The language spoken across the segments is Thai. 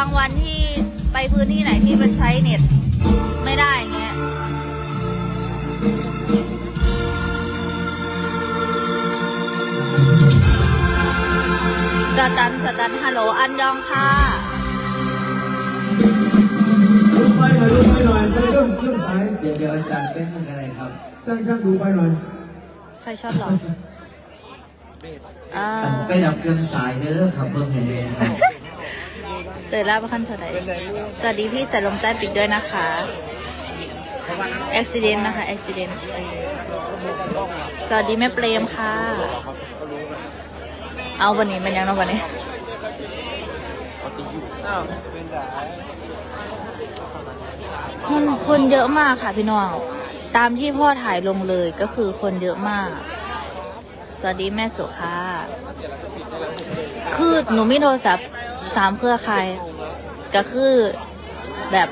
างวันที่ไปพื้นที่ไหนที่มันใช้เน็ต ไม่ได้อย่างเงี้ยสตันสตันฮัลโหลอันยองค่ะดูไฟหน่อยดูไฟหน่อยไฟเริ่มเครื่องสายเดี๋ยวเดี๋ยวอาจารย์เป็นอะไรครับจ้างช่างดูไฟหน่อยใครชอบหรออ่า ไปดับเครื่องสายเด้อครับเพิ่มเห็นเลยครับ เตยล่าประคันเท่าไหร่สวัสดีพี่ใส่ลงใต้ปิดด้วยนะคะอุบิเหตุนะคะอุบิเหตุสวัสดีแม่เปรมค่ะ เอาวันนี้มันยังเนาะวันนี้คนคนเยอะมากค่ะพี่น้อง ตามที่พ่อถ่ายลงเลยก็คือคนเยอะมาก สวัสดีแม่สุค่ะ คือหนูมีโทรศัพท์ สามเครือข่ายก็คือแบบ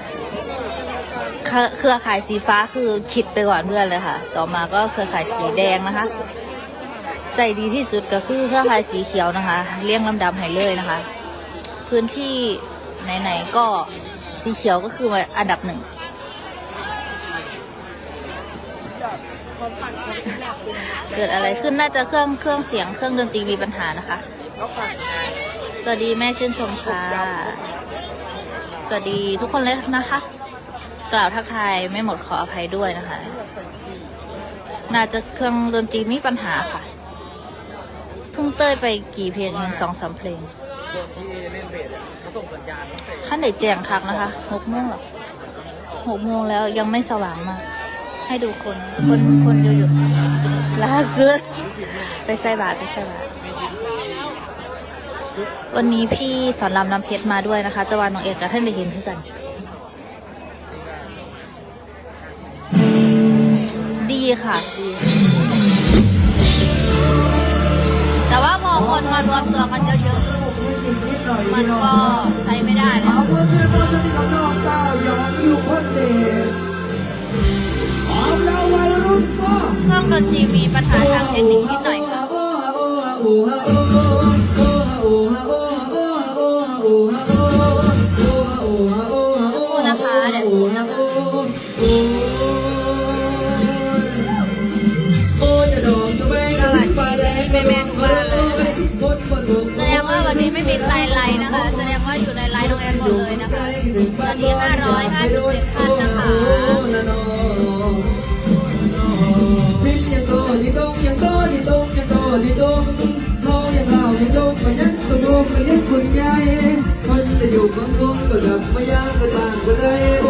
เครือข่ายสีฟ้าคือคิดไปก่อนเพื่อนเลยค่ะ ต่อมาก็เครือข่ายสีแดงนะคะ ใส่ดีที่สุดก็คือเครือข่ายสีเขียวนะคะ เรียงลำดับให้เลยนะคะ พื้นที่ไหนๆก็สีเขียวก็คืออันดับหนึ่งเกิดอะไรขึ้นน่าจะเครื่องเครื่องเสียงเครื่องดนตรีมีปัญหานะคะ วัสดีแม่ชื่นชมค่ะ สวัสดีทุกคนเลยนะคะ กล่าวทักทายไม่หมดขออภัยด้วยนะคะ น่าจะเครื่องดนตรีมีปัญหาค่ะ เพิ่งเต้ยไปกี่เพลงเองสองสามเพลงขั้นไหนแจงคักนะคะหกโมงหรอหกโมงแล้วยังไม่สว่างมาก ให้ดูคน คนคนเยอะอยู่ล่าสุดไปใส่บาตรไปใส่บาตร วันนี้พี่สอนรามน้ำเพชรมาด้วยนะคะ ตะวันน้องเอกกับท่านได้เห็นคือกัน ดีค่ะดีแต่ว่าพอคนมารวมตัวกันเยอะๆ มันก็ใช้ไม่ได้นะเอาเพื่อช่วยพ่อจะมีกับน้องคอนก็เครื่องดนตรีมีปัญหาทางเทคนิคนิดหน่อยค่ะ แม่แม่ทุกบ้านเลยนะคะแสดงว่าวันนี้ไม่มีใครไลน์นะคะ แสดงว่าอยู่ในไลน์น้องแอนหมดเลยนะคะวัสดี557ท่านนะคะทิศยังโตที่ตรงยังโตที่ตรงยังโตที่ตรงทองยังเหล่ายังโยกมันยังตัวกันยังคุณยายมันจะอยู่ บางคงก็ดับไม่ยากก็ต่างกันเล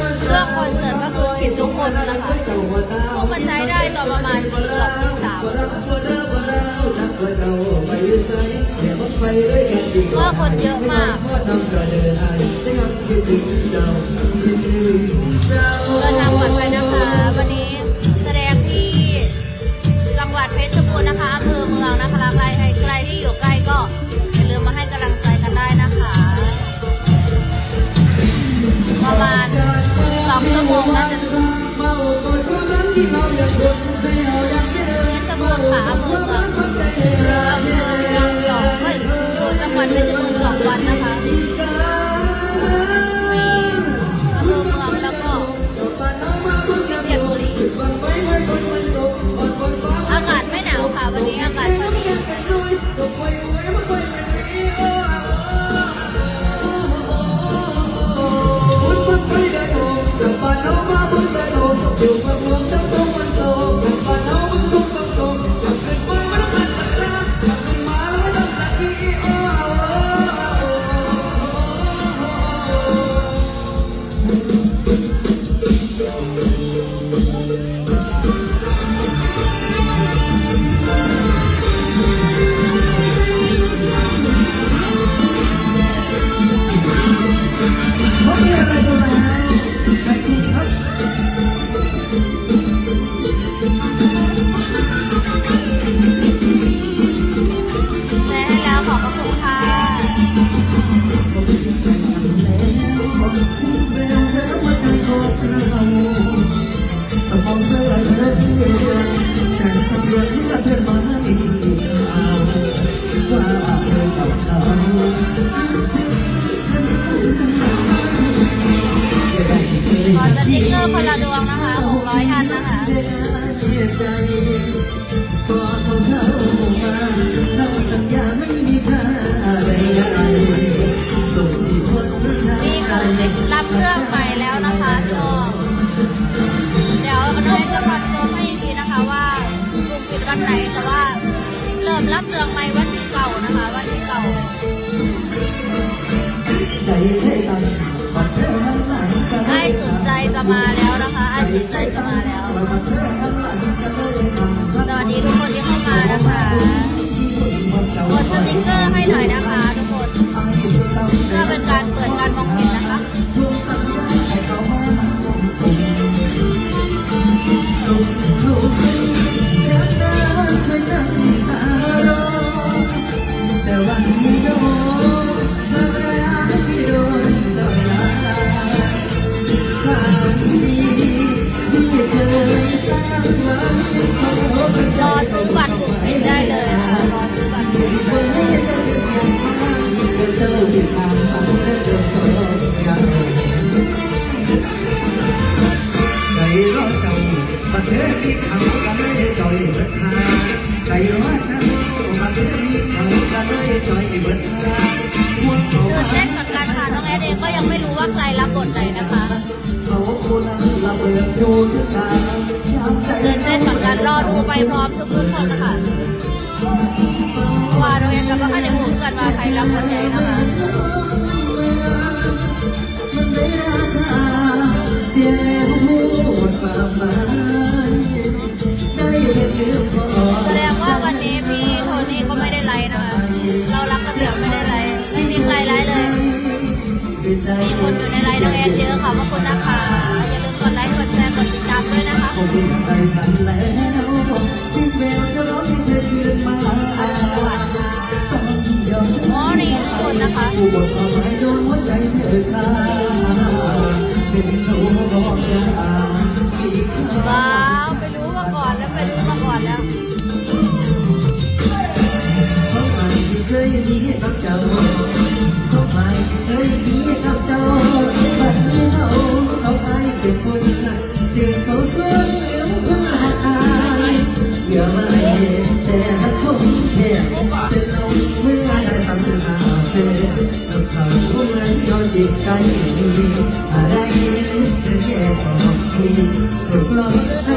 ค่ะช่วงคอนเสิร์ตก็คือขิดทุกคนนะคะพวกมันใช้ได้ต่อประมาณปีสองปีสามว่าคนเยอะมาก ผู้บทความหายโดนหัวใจเธอค่าเป็นตัวบอกยาปีค่าว้าวไรู้ก่อนแล้วไปรู้มาก่อนแล้วช่องใหม่ที่เคยมีรักเจ้ ใจดีอะไรนึกถึงแย่ของพี่ถูกลอ